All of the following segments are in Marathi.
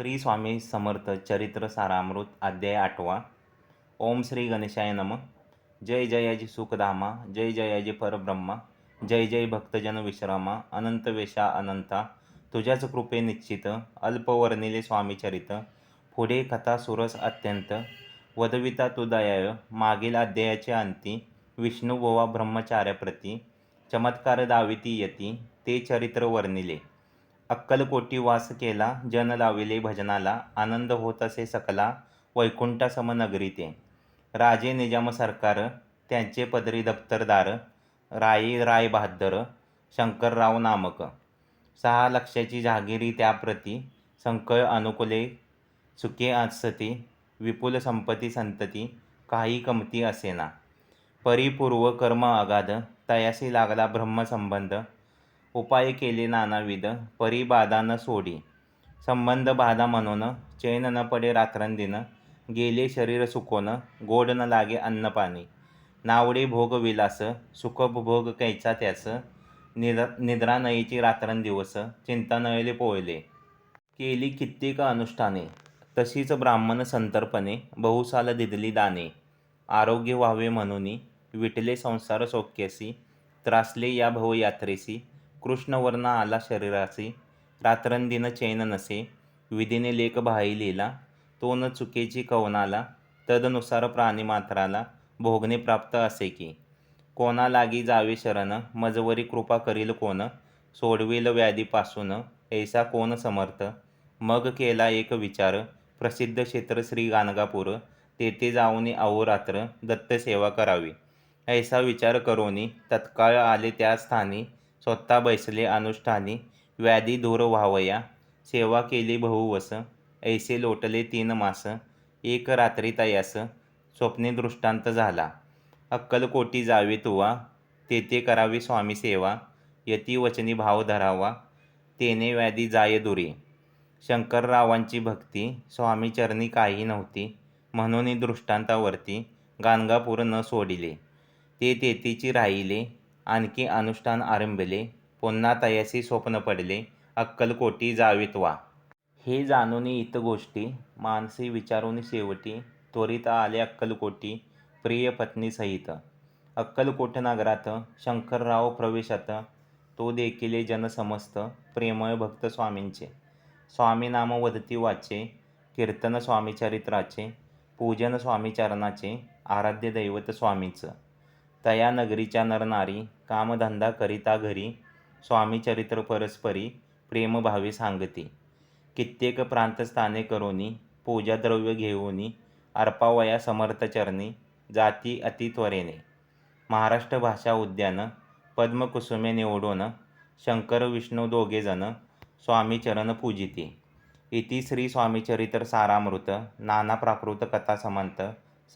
श्री स्वामी समर्थ चरित्र सारामृत अध्याय आठवा. ओम श्री गणेशाय नम. जय जयाजी सुखधामा जय जयाजी परब्रह्मा जय जय भक्तजन विश्रामा अनंत वेशा अनंता. तुझ्याच कृपे निश्चित अल्पवर्णिले स्वामी चरित. पुढे कथा सुरस अत्यंत. वदविता तुदयाय मागील अध्यायाचे अंती. विष्णुबोवा ब्रह्मचार्याप्रती. चमत्कार दाविती यती. ते चरित्र वर्णिले. अक्कलकोटी वास केला जन लाविले भजनाला आनंद होत असे सकला वैकुंठासम नगरी ते राजे निजाम सरकार त्यांचे पदरी दप्तरदार राई राय बहादर शंकरराव नामक. सहा लक्षाची जहागिरी त्याप्रती संकळ अनुकूले सुखे असती विपुल संपत्ती संतती काही कमती असेना. परिपूर्व कर्म अगाध तयासी लागला ब्रह्मसंबंध उपाय केले नानाविध परी बाधा न सोडी. संबंध बाधा म्हणून चैन न पडे रात्रंदिन गेले शरीर सुकोन गोड न लागे अन्नपाणी नावडे भोग विलास सुखभोग कैचा त्यास निद निद्रा नयेची रात्रंदिवस चिंता नयले पोळले केली कित्येक अनुष्ठाने तशीच ब्राह्मण संतर्पणे बहुसाल दिदली दाने. आरोग्य व्हावे म्हणून विटले संसार सौख्यसी त्रासले या भवयात्रेसी कृष्णवर्ण आला शरीरासी रात्रंदिन चैन नसे विधीने लेख भाईलीला तो न चुकेची कवनाला तदनुसार प्राणीमात्राला भोगणे प्राप्त असे की कोणा लागी जावे शरण मजवरी कृपा करील कोण सोडविल व्याधीपासून ऐसा कोण समर्थ मग केला एक विचार प्रसिद्ध क्षेत्र श्री गाणगापूर तेथे जाऊनी अहोरात्र दत्तसेवा करावी ऐसा विचार करोनी तत्काळ आले त्या स्थानी स्वतः बैसले अनुष्ठानी व्याधी दूर व्हावया. सेवा केली बहुवस. ऐसे लोटले तीन मास. एक रात्री तयास. स्वप्ने दृष्टांत झाला. अक्कलकोटी जावे तुवा. तेथे करावी स्वामी सेवा. यती वचनी भाव धरावा. तेने व्याधी जाय दुरी. शंकररावांची भक्ती. स्वामीचरणी काही नव्हती. म्हणून दृष्टांतावरती गाणगापूर न सोडिले. ते तेथीची राहिले. आणखी अनुष्ठान आरंभले. पुन्हा तयासी स्वप्न पडले. अक्कलकोटी जावीत वा. हे जाणूनी इत गोष्टी मानसी विचारून शेवटी त्वरित आले अक्कलकोटी प्रिय पत्नीसहित अक्कलकोट नगरात शंकरराव प्रवेशात. तो देखील जनसमस्त प्रेमळ भक्त स्वामींचे. स्वामी नाम वदती वाचे कीर्तन स्वामीचरित्राचे पूजन स्वामीचरणाचे आराध्य दैवत स्वामीचं. तया नगरीच्या नरनारी कामधंदा करिता घरी स्वामीचरित्र परस्परी प्रेमभावे सांगती. कित्येक प्रांतस्थाने करोनी पूजाद्रव्य घेऊनी अर्पावया समर्थचरणी जाती अतित्वरेने महाराष्ट्र भाषा उद्यान पद्मकुसुमे निवडून शंकर विष्णू दोघेजण स्वामीचरण पूजिती. इति श्री स्वामीचरित्र सारामृत नाना प्राकृत कथा समंत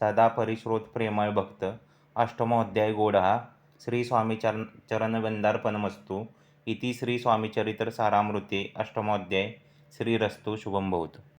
सदा परिश्रोत प्रेमळ भक्त अष्टमोध्याय गोडः श्रीस्वामीचर स्वामीचरण इति श्रीस्वामीचरितसारामृते सारामृते अष्टमोध्याय श्रीरस्तु शुभं भवतु.